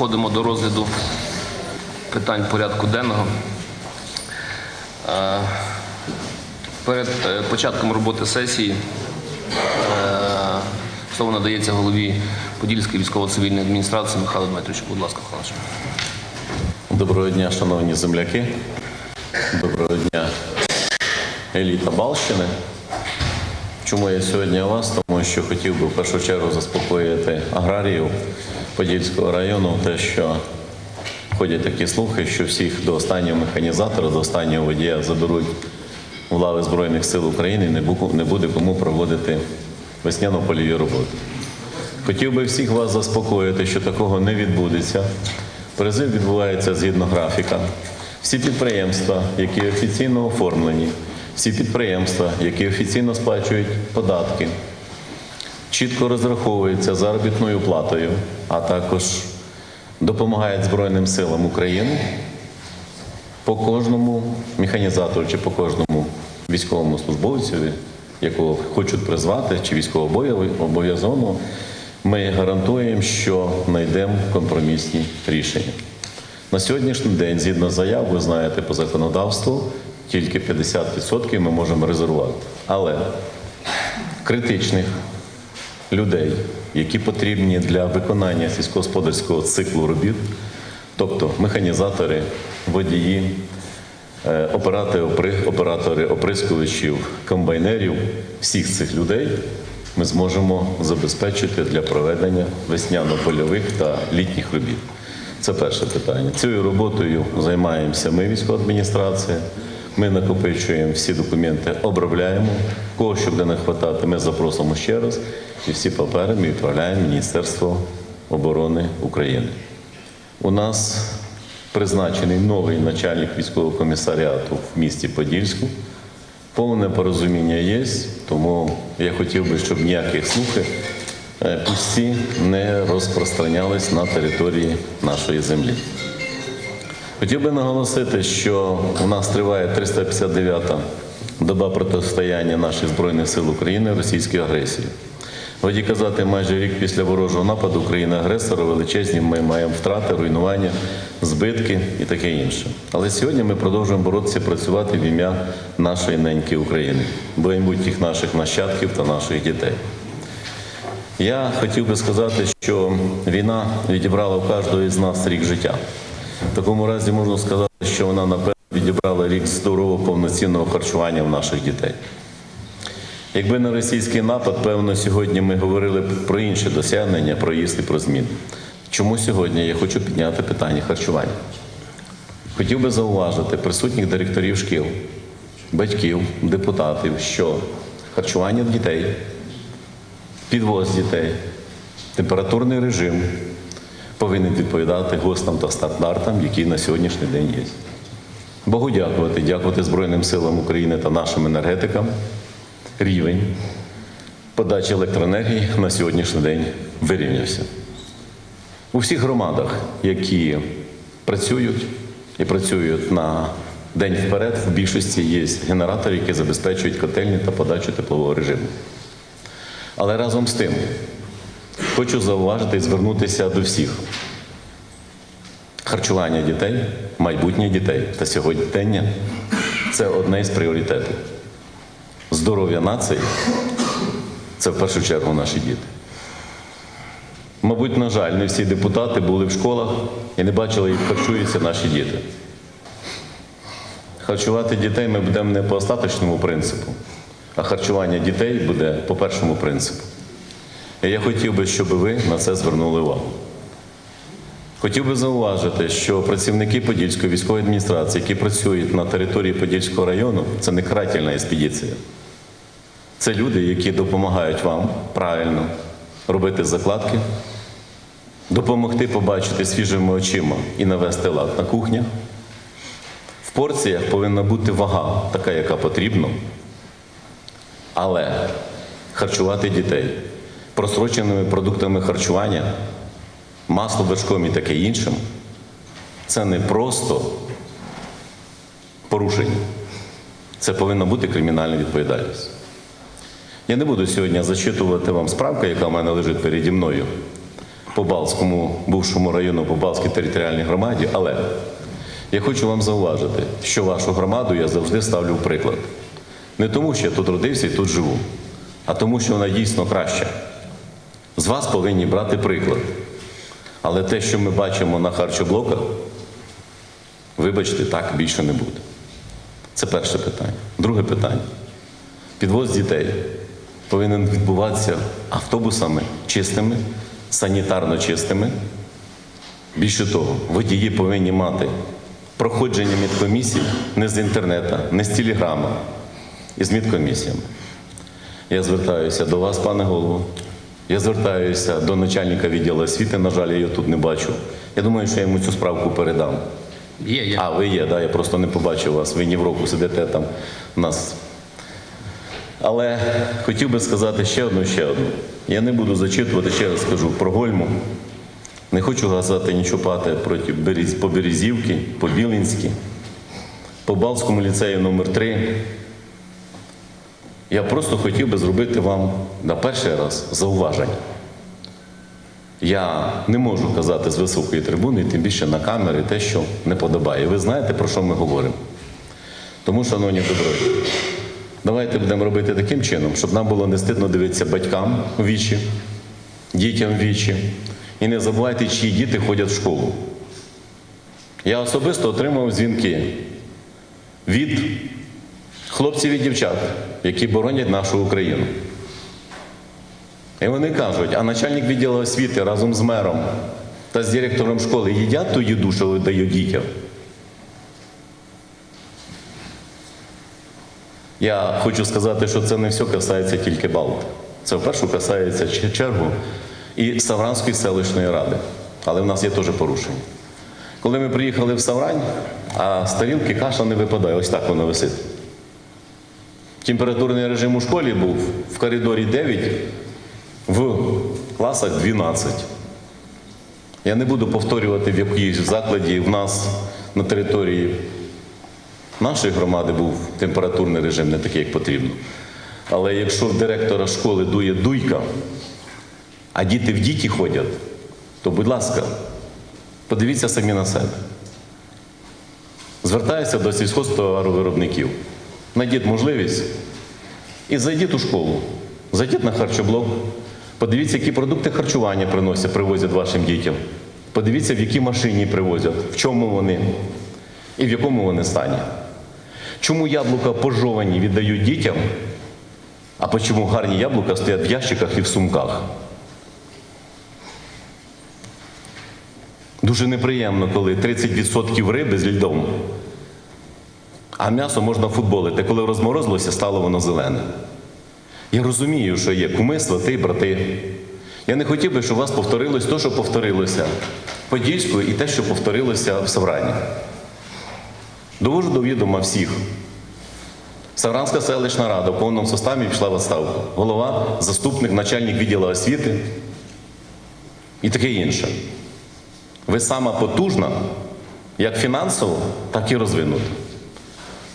переходимо до розгляду питань порядку денного. Е, Перед е, початком роботи сесії е, слово надається голові Подільської військово-цивільної адміністрації Михайлу Дмитровичу. Будь ласка, Михайло. Доброго дня, шановні земляки. Доброго дня, еліта Балщини. Чому я сьогодні у вас? Тому що хотів би в першу чергу заспокоїти аграріїв Подільського району, те, що ходять такі слухи, що всіх до останнього механізатора, до останнього водія заберуть в лави Збройних сил України, і не буде кому проводити весняно-польові роботи. Хотів би всіх вас заспокоїти, що такого не відбудеться. Призив відбувається згідно графіка. Всі підприємства, які офіційно оформлені, всі підприємства, які офіційно сплачують податки, чітко розраховуються заробітною платою, а також допомагають Збройним силам України по кожному механізатору чи по кожному військовому службовцеві, якого хочуть призвати, чи військово-обов'язковому, ми гарантуємо, що знайдемо компромісні рішення. На сьогоднішній день, згідно заяв, ви знаєте, по законодавству тільки 50% ми можемо резервувати. Але критичних людей, які потрібні для виконання сільськогосподарського циклу робіт, тобто механізатори, водії, е, оператори, оприскувачів, комбайнерів, всіх цих людей ми зможемо забезпечити для проведення весняно-польових та літніх робіт. Це перше питання. Цією роботою займаємося ми, військова адміністрація. Ми накопичуємо всі документи, обробляємо. Кого що буде не хватати, ми запросимо ще раз. І всі папери ми відправляємо Міністерство оборони України. У нас призначений новий начальник військового комісаріату в місті Подільську. Повне порозуміння є, тому я хотів би, щоб ніяких слухів е, пусті не розпространялись на території нашої землі. Хотів би наголосити, що у нас триває 359-та доба протистояння наших Збройних сил України російській агресії. Годі казати, майже рік після ворожого нападу України-агресора величезні ми маємо втрати, руйнування, збитки і таке інше. Але сьогодні ми продовжуємо боротися, працювати в ім'я нашої неньки України, майбутніх наших нащадків та наших дітей. Я хотів би сказати, що війна відібрала у кожного із нас рік життя. В такому разі можна сказати, що вона напевно відібрала рік здорового повноцінного харчування в наших дітей. Якби не російський напад, певно, сьогодні ми говорили про інші досягнення, про їсти, про зміни. Чому сьогодні я хочу підняти питання харчування? Хотів би зауважити присутніх директорів шкіл, батьків, депутатів, що харчування дітей, підвоз дітей, температурний режим повинен відповідати ГОСТам та стандартам, які на сьогоднішній день є. Богу дякувати, дякувати Збройним силам України та нашим енергетикам. Рівень подачі електроенергії на сьогоднішній день вирівнявся. У всіх громадах, які працюють і працюють на день вперед, в більшості є генератори, які забезпечують котельні та подачу теплового режиму. Але разом з тим хочу зауважити і звернутися до всіх. Харчування дітей, майбутнє дітей та сьогодення це одне із пріоритетів. Здоров'я нації це в першу чергу наші діти. Мабуть, на жаль, не всі депутати були в школах і не бачили, як харчуються наші діти. Харчувати дітей ми будемо не по остаточному принципу, а харчування дітей буде по першому принципу. Я хотів би, щоб ви на це звернули увагу. Хотів би зауважити, що працівники Подільської військової адміністрації, які працюють на території Подільського району, це не карательна експедиція. Це люди, які допомагають вам правильно робити закладки, допомогти побачити свіжими очима і навести лад на кухнях. В порціях повинна бути вага, така, яка потрібна, але харчувати дітей просроченими продуктами харчування, масло вершком і таке іншим, це не просто порушення, це повинна бути кримінальна відповідальність. Я не буду сьогодні зачитувати вам справку, яка в мене лежить переді мною. по Балтському бувшому району, по Балтській територіальній громаді, але я хочу вам зауважити, що вашу громаду я завжди ставлю в приклад. Не тому, що я тут родився і тут живу, а тому, що вона дійсно краща. З вас повинні брати приклад. Але те, що ми бачимо на харчоблоках, вибачте, так більше не буде. Це перше питання. Друге питання. Підвоз дітей повинен відбуватися автобусами чистими, санітарно чистими. Більше того, водії повинні мати проходження медкомісій не з інтернету, не з телеграма, і з медкомісіями. Я звертаюся до вас, пане голово. Я звертаюся до начальника відділу освіти, на жаль, я його тут не бачу. Я думаю, що я йому цю справку передам. Є, є. А, ви є, да, я просто не побачив вас. Ви ні в року сидите там у нас. Але хотів би сказати ще одну, ще одну. Я не буду зачитувати, ще раз скажу про Гольму. Не хочу казати нічого пати проти Берез- по Березівки, по Білинській, по Балтському ліцею номер 3 Я просто хотів би зробити вам на перший раз зауваження. Я не можу казати з високої трибуни, тим більше на камері, те, що не подобає. Ви знаєте, про що ми говоримо. Тому, шановні добродії, давайте будемо робити таким чином, щоб нам було не стидно дивитися батькам вічі, дітям в вічі. І не забувайте, чиї діти ходять в школу. Я особисто отримав дзвінки від хлопців і дівчат, які боронять нашу Україну. І вони кажуть, а начальник відділу освіти разом з мером та з директором школи їдять ту їду, що дають дітям. Я хочу сказати, що це не все касається тільки Балт. Це вперше касається чергу і Савранської селищної ради. Але в нас є теж порушення. Коли ми приїхали в Саврань, а з тарілки каша не випадає, ось так вона висить. Температурний режим у школі був в коридорі 9, в класах 12. Я не буду повторювати, в якій закладі в нас на території нашої громади був температурний режим не такий, як потрібно. Але якщо в директора школи дує дуйка, а діти в діті ходять, то, будь ласка, подивіться самі на себе. Звертаюся до сільськогосподаровиробників. Найдіть можливість і зайдіть у школу, зайдіть на харчоблок, подивіться, які продукти харчування приносять, привозять вашим дітям. Подивіться, в якій машині привозять, в чому вони і в якому вони стані. Чому яблука пожовані віддають дітям, а чому гарні яблука стоять в ящиках і в сумках? Дуже неприємно, коли 30% риби з льдом, а м'ясо можна футболити. Коли розморозилося, стало воно зелене. Я розумію, що є куми, свати, брати. Я не хотів би, щоб у вас повторилось те, що повторилося в і те, що повторилося в Саврані. Довожу до відома всіх. Савранська селищна рада в повному составі пішла в відставку. Голова, заступник, начальник відділу освіти і таке інше. Ви сама потужна, як фінансово, так і розвинута.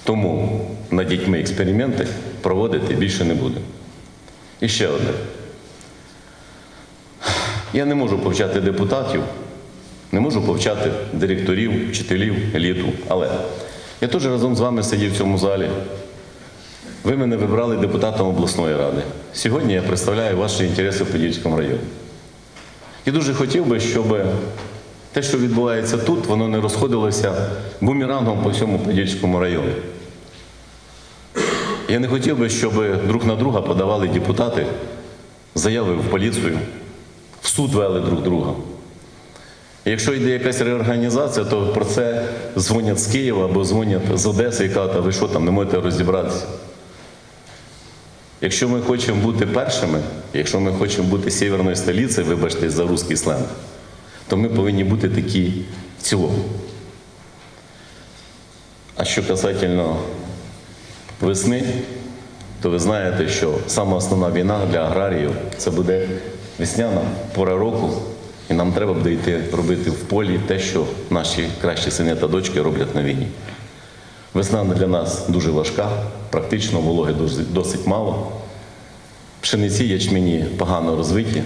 Тому над дітьми експерименти проводити більше не буде. І ще одне. Я не можу повчати депутатів, не можу повчати директорів, вчителів, еліту. Але я теж разом з вами сидів в цьому залі. Ви мене вибрали депутатом обласної ради. Сьогодні я представляю ваші інтереси в Подільському районі. І дуже хотів би, щоб те, що відбувається тут, воно не розходилося бумерангом по всьому Подільському району. Я не хотів би, щоб друг на друга подавали депутати заяви в поліцію, в суд вели друг друга. Якщо йде якась реорганізація, то про це дзвонять з Києва або дзвонять з Одеси і кажуть, а ви що там не можете розібратися. Якщо ми хочемо бути першими, якщо ми хочемо бути сєвєрною столицею, вибачте за русський сленг, то ми повинні бути такі в цілому. А що касательно весни, то ви знаєте, що сама основна війна для аграріїв це буде весняна пора року, і нам треба буде йти робити в полі те, що наші кращі сини та дочки роблять на війні. Весна для нас дуже важка, практично вологи досить мало. Пшениці ячмені погано розвиті.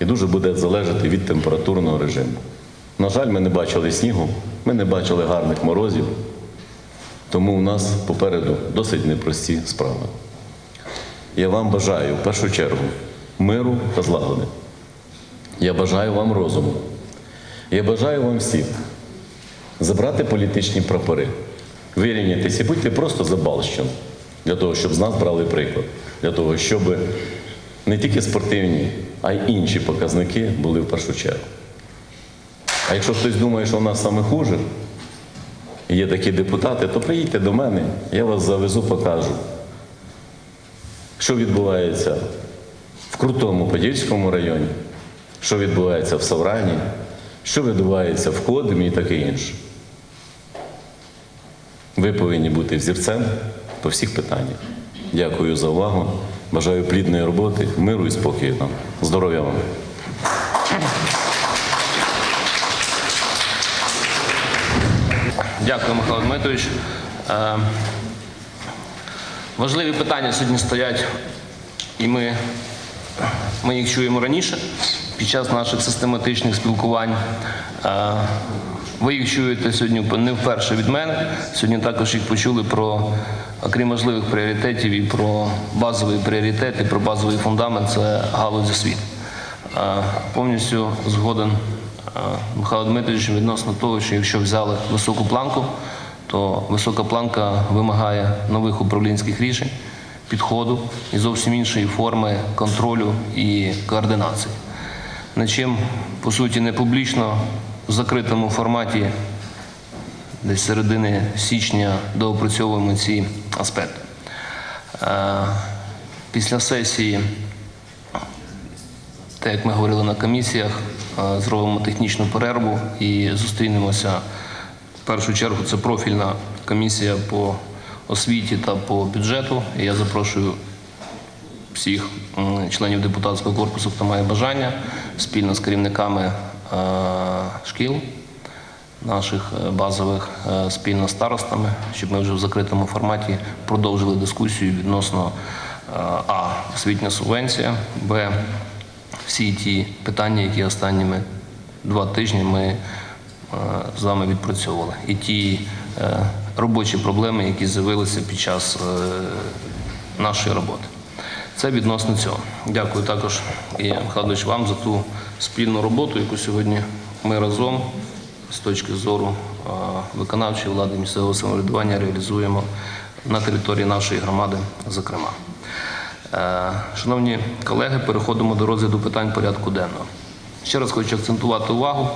і дуже буде залежати від температурного режиму. На жаль, ми не бачили снігу, ми не бачили гарних морозів, тому у нас попереду досить непрості справи. Я вам бажаю в першу чергу миру та злагоди. Я бажаю вам розуму. Я бажаю вам всім забрати політичні прапори, вирівнятися і будьте просто за для того, щоб з нас брали приклад, для того, щоб не тільки спортивні, а й інші показники були в першу чергу. А якщо хтось думає, що в нас саме хуже, є такі депутати, то приїдьте до мене, я вас завезу, покажу, що відбувається в Крутому Подільському районі, що відбувається в Саврані, що відбувається в Кодимі і таке інше. Ви повинні бути взірцем по всіх питаннях. Дякую за увагу. Бажаю плідної роботи, миру і спокою нам. Здоров'я вам! Дякую, Михайло Дмитрович. Е, Важливі питання сьогодні стоять, і ми, ми їх чуємо раніше під час наших систематичних спілкувань. Е, Ви їх чуєте сьогодні не вперше від мене. Сьогодні також їх почули про, окрім важливих пріоритетів, і про базовий пріоритет, і про базовий фундамент це галузь освіти. Е, Повністю згоден Михайло Дмитрович відносно того, що якщо взяли високу планку, то висока планка вимагає нових управлінських рішень, підходу і зовсім іншої форми контролю і координації. Над чим, по суті, не публічно в закритому форматі десь середини січня доопрацьовуємо ці аспекти. Е, Після сесії так як ми говорили на комісіях, е, зробимо технічну перерву і зустрінемося. В першу чергу це профільна комісія по освіті та по бюджету. І я запрошую всіх членів депутатського корпусу, хто має бажання, спільно з керівниками е, шкіл наших е, базових спільно з старостами, щоб ми вже в закритому форматі продовжили дискусію відносно а освітня субвенція, б всі ті питання, які останніми два тижні ми е, з вами відпрацьовували, і ті е, робочі проблеми, які з'явилися під час е, нашої роботи. Це відносно цього. Дякую також і Михайлович вам за ту спільну роботу, яку сьогодні ми разом з точки зору виконавчої влади місцевого самоврядування реалізуємо на території нашої громади, зокрема. Е, Шановні колеги, переходимо до розгляду питань порядку денного. Ще раз хочу акцентувати увагу,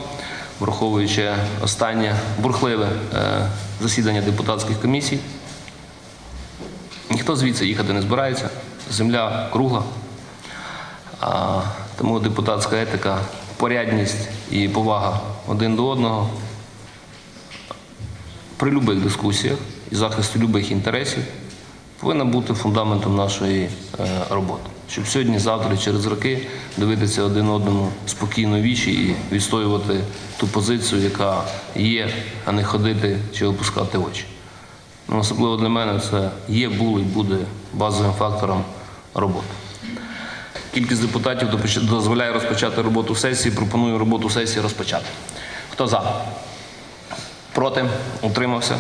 враховуючи останнє бурхливе е, засідання депутатських комісій. Ніхто звідси їхати не збирається, земля кругла. Тому депутатська етика, порядність і повага один до одного при будь-яких дискусіях і захисту будь-яких інтересів повинна бути фундаментом нашої е, роботи. Щоб сьогодні, завтра, через роки дивитися один одному спокійно вічі і відстоювати ту позицію, яка є, а не ходити чи опускати очі. Ну, особливо для мене це є, було і буде базовим фактором роботи. Кількість депутатів дозволяє розпочати роботу сесії. Пропоную роботу сесії розпочати. Хто за? Проти? Утримався?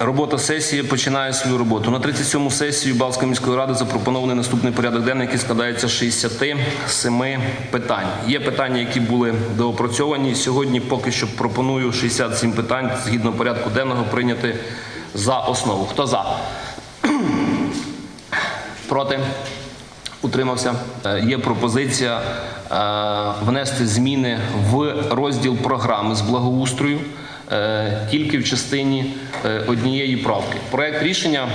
Робота сесії починає свою роботу. На 37-му сесію Балської міської ради запропонований наступний порядок денний, який складається з 67 питань. Є питання, які були доопрацьовані. Сьогодні поки що пропоную 67 питань згідно порядку денного прийняти за основу. Хто за? Проти? Утримався. Е, Є пропозиція е, внести зміни в розділ програми з благоустрою тільки в частині е, однієї правки. Проект рішення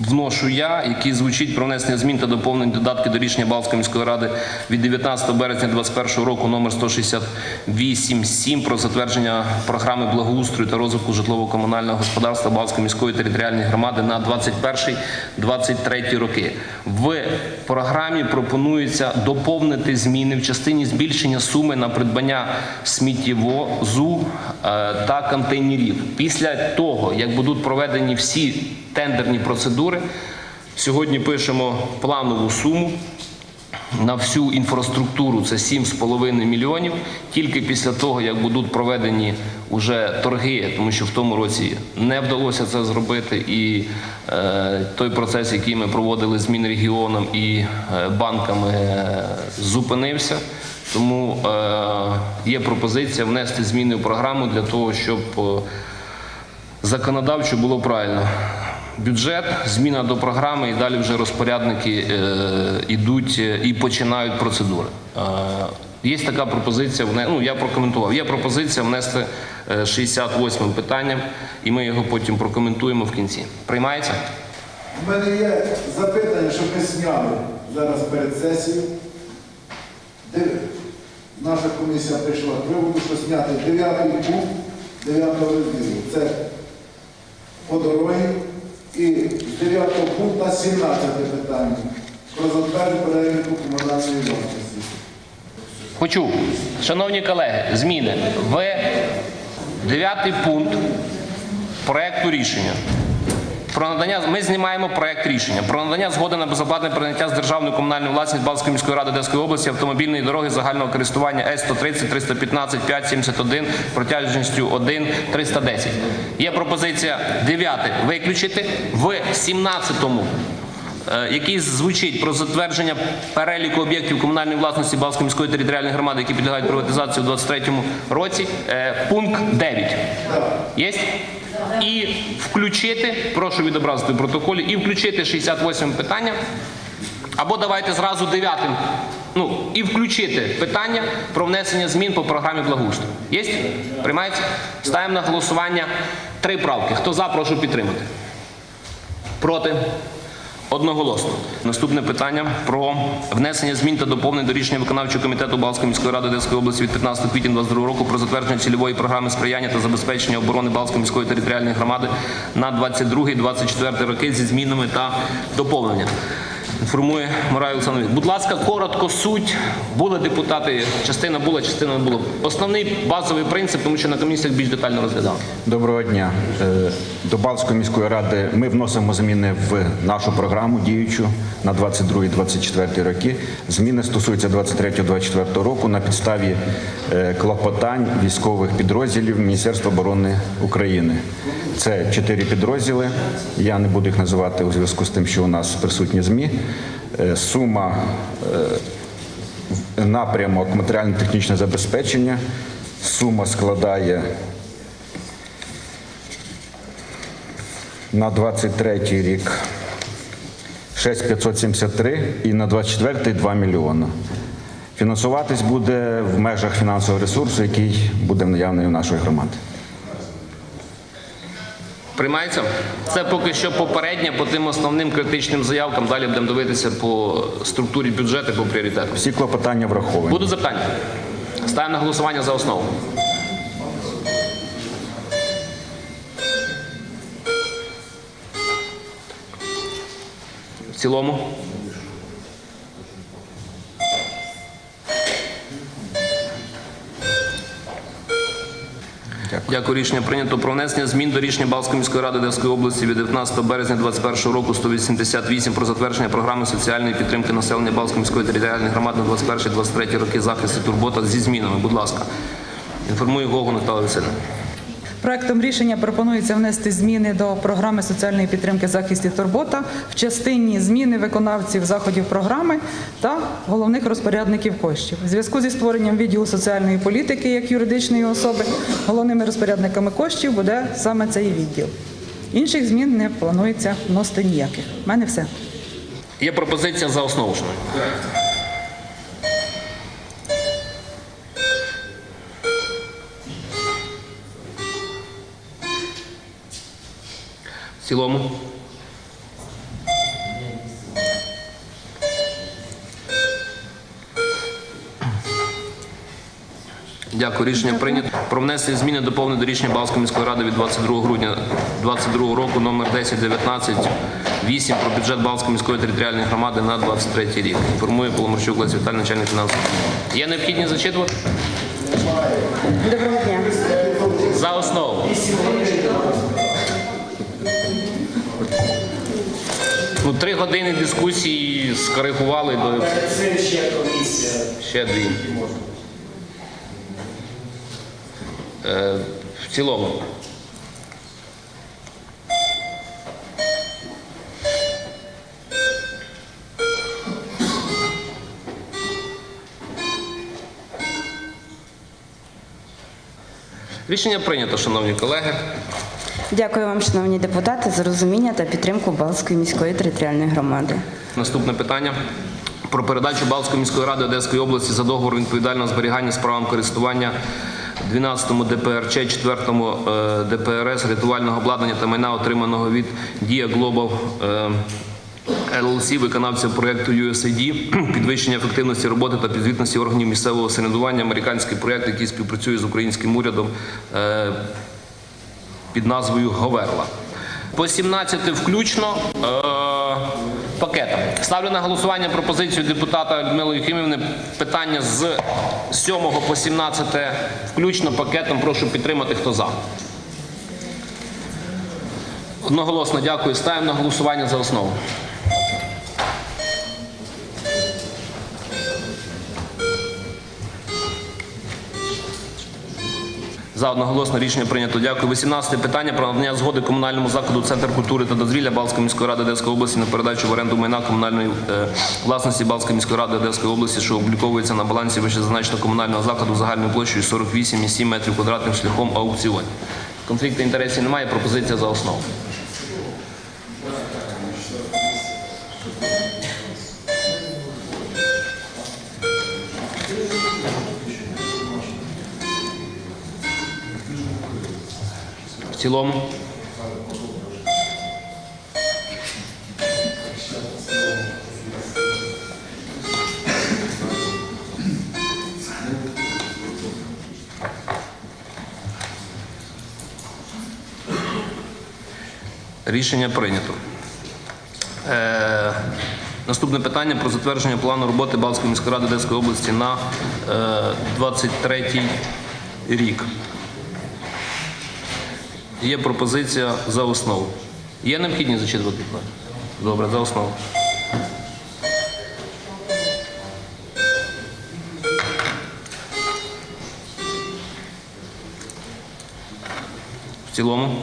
вношу я, який звучить про внесення змін та доповнень додатки до рішення Балської міської ради від 19 березня 2021 року номер 168.7 про затвердження програми благоустрою та розвитку житлово-комунального господарства Балської міської територіальної громади на 21-23 роки. В програмі пропонується доповнити зміни в частині збільшення суми на придбання сміттєвозу е, та контейнерів. Після того, як будуть проведені всі тендерні процедури, сьогодні пишемо планову суму на всю інфраструктуру це 7,5 мільйонів. Тільки після того, як будуть проведені вже торги, тому що в тому році не вдалося це зробити, і е, той процес, який ми проводили з Мінрегіоном і е, банками, е, зупинився. Тому е, є пропозиція внести зміни в програму для того, щоб е, законодавчо було правильно. Бюджет, зміна до програми, і далі вже розпорядники е, йдуть е, і починають процедури. Е, є така пропозиція, ну я прокоментував. Є пропозиція внести е, 68 питанням, і ми його потім прокоментуємо в кінці. Приймається? У мене є запитання, щоб ми зняли зараз перед сесією. Де наша комісія прийшла к виводу, що зняти 9 пункт 9 розділу. Це по дорогі. І з 9 пункту 17 питання про затвердження переліку комунальної власності. Почув. Шановні колеги, зміни. В дев'ятий пункт проекту рішення. Про надання ми знімаємо проект рішення про надання згоди на безоплатне прийняття з державної комунальної власності Балської міської ради Одеської області автомобільної дороги загального користування С 130 315 571 протяжністю 1 310. Є пропозиція 9 виключити в 17-му е, який звучить про затвердження переліку об'єктів комунальної власності Балської міської територіальної громади, які підлягають приватизації у 2023 році, е, пункт 9. Є? І включити, прошу відобразити в протоколі, і включити 68 питання. Або давайте зразу дев'ятим. Ну, і включити питання про внесення змін по програмі благоустрою. Є? Приймається? Ставимо на голосування три правки. Хто за, прошу підтримати. Проти? Одноголосно. Наступне питання про внесення змін та доповнень до рішення виконавчого комітету Балської міської ради Одеської області від 15 квітня 2022 року про затвердження цільової програми сприяння та забезпечення оборони Балської міської територіальної громади на 22-24 роки зі змінами та доповненням. Інформує Морай Олександрович. Будь ласка, коротко суть. Були депутати, частина була, частина не була. Основний базовий принцип, тому що на комісіях більш детально розглядали. Доброго дня. Е, До Балтської міської ради ми вносимо зміни в нашу програму діючу на 22-24 роки. Зміни стосуються 23-24 року на підставі е, клопотань військових підрозділів Міністерства оборони України. Це чотири підрозділи. Я не буду їх називати у зв'язку з тим, що у нас присутні ЗМІ. Е, Сума е, напрямок матеріально-технічне забезпечення. Сума складає на 23 рік 6573 і на 24 2 мільйона. Фінансуватись буде в межах фінансового ресурсу, який буде наявний у нашої громади. Приймається? Це поки що попереднє по тим основним критичним заявкам. Далі будемо дивитися по структурі бюджету, по пріоритету. Всі клопотання враховані. Будуть запитання? Ставимо на голосування за основу. В цілому. Дякую. Рішення прийнято про внесення змін до рішення Балської міської ради Одеської області від 19 березня 2021 року 188 про затвердження програми соціальної підтримки населення Балської міської територіальної громади на 21-23 роки захисту турбота зі змінами. Будь ласка. Інформую Гогу Наталію Васильівну. Проектом рішення пропонується внести зміни до програми соціальної підтримки захист і турбота в частині зміни виконавців заходів програми та головних розпорядників коштів. У зв'язку зі створенням відділу соціальної політики як юридичної особи головними розпорядниками коштів буде саме цей відділ. Інших змін не планується вносити ніяких. У мене все. Є пропозиція за основу. Цілому. Дякую. Рішення прийнято. Про внесення зміни доповнення до рішення Балської міської ради від 22 грудня 2022 року номер 1019 8 про бюджет Балської міської територіальної громади на 23 рік. Інформує Поломарчук Лесі Віталій, начальник фінансів. Є необхідність зачитувати? Доброго три години дискусії скоригували до Перед цим ще комісія. ще дві. Е, в цілому. Рішення прийнято, шановні колеги. Дякую вам, шановні депутати, за розуміння та підтримку Балтської міської територіальної громади. Наступне питання. Про передачу Балтської міської ради Одеської області за договором відповідального зберігання з правом користування 12-му ДПРЧ, 4-му е, ДПРС рятувального обладнання та майна, отриманого від Дія Global е, LLC, виконавця проєкту USAID, підвищення ефективності роботи та підзвітності органів місцевого самоврядування, американський проєкт, який співпрацює з українським урядом е, під назвою Говерла. По 17 включно е, пакетом. Ставлю на голосування пропозицію депутата Людмили Юхимівни. Питання з 7 по 17 включно пакетом. Прошу підтримати. Хто за? Одноголосно дякую. Ставимо на голосування за основу. За одноголосне рішення прийнято. Дякую. 18 питання про надання згоди комунальному закладу Центр культури та дозвілля Балтської міської ради Одеської області на передачу в оренду майна комунальної е, власності Балтської міської ради Одеської області, що обліковується на балансі вищезазначеного комунального закладу загальною площею 48,7 метрів квадратних шляхом аукціонів. Конфлікту інтересів немає. Пропозиція за основу. Цілому. Рішення прийнято. Е, наступне питання про затвердження плану роботи Балтської міської ради Одеської області на е, 23 рік. Є пропозиція за основу. Є необхідність зачитувати? Добре, за основу. В цілому.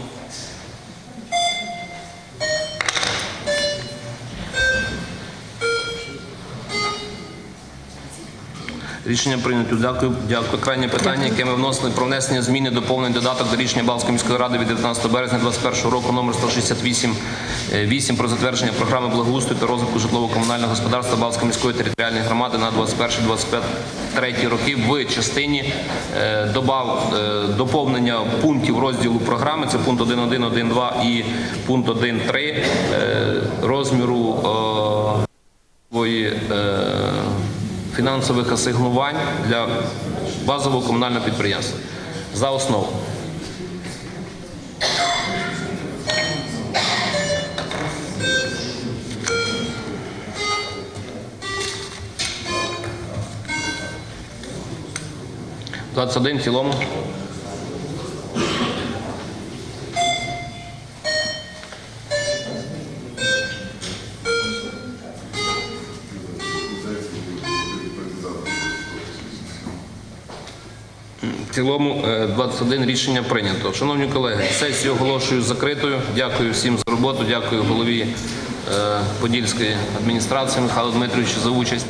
Рішення прийнято. Дякую. Дякую. Крайнє питання, яке ми вносили про внесення зміни доповнень додаток до рішення Балтської міської ради від 19 березня 2021 року номер 168 е, 8 про затвердження програми благоустрою та розвитку житлово-комунального господарства Балтської міської територіальної громади на 21-25 роки в частині е, добав е, доповнення пунктів розділу програми. Це пункт 1.1, 1.2 і пункт 1.3 е, розміру е, фінансових асигнувань для базового комунального підприємства. За основу. Двадцять один в цілому. Цілому е, 21 рішення прийнято. Шановні колеги, сесію оголошую закритою. Дякую всім за роботу. Дякую голові е, Подільської адміністрації Михайлу Дмитровичу за участь.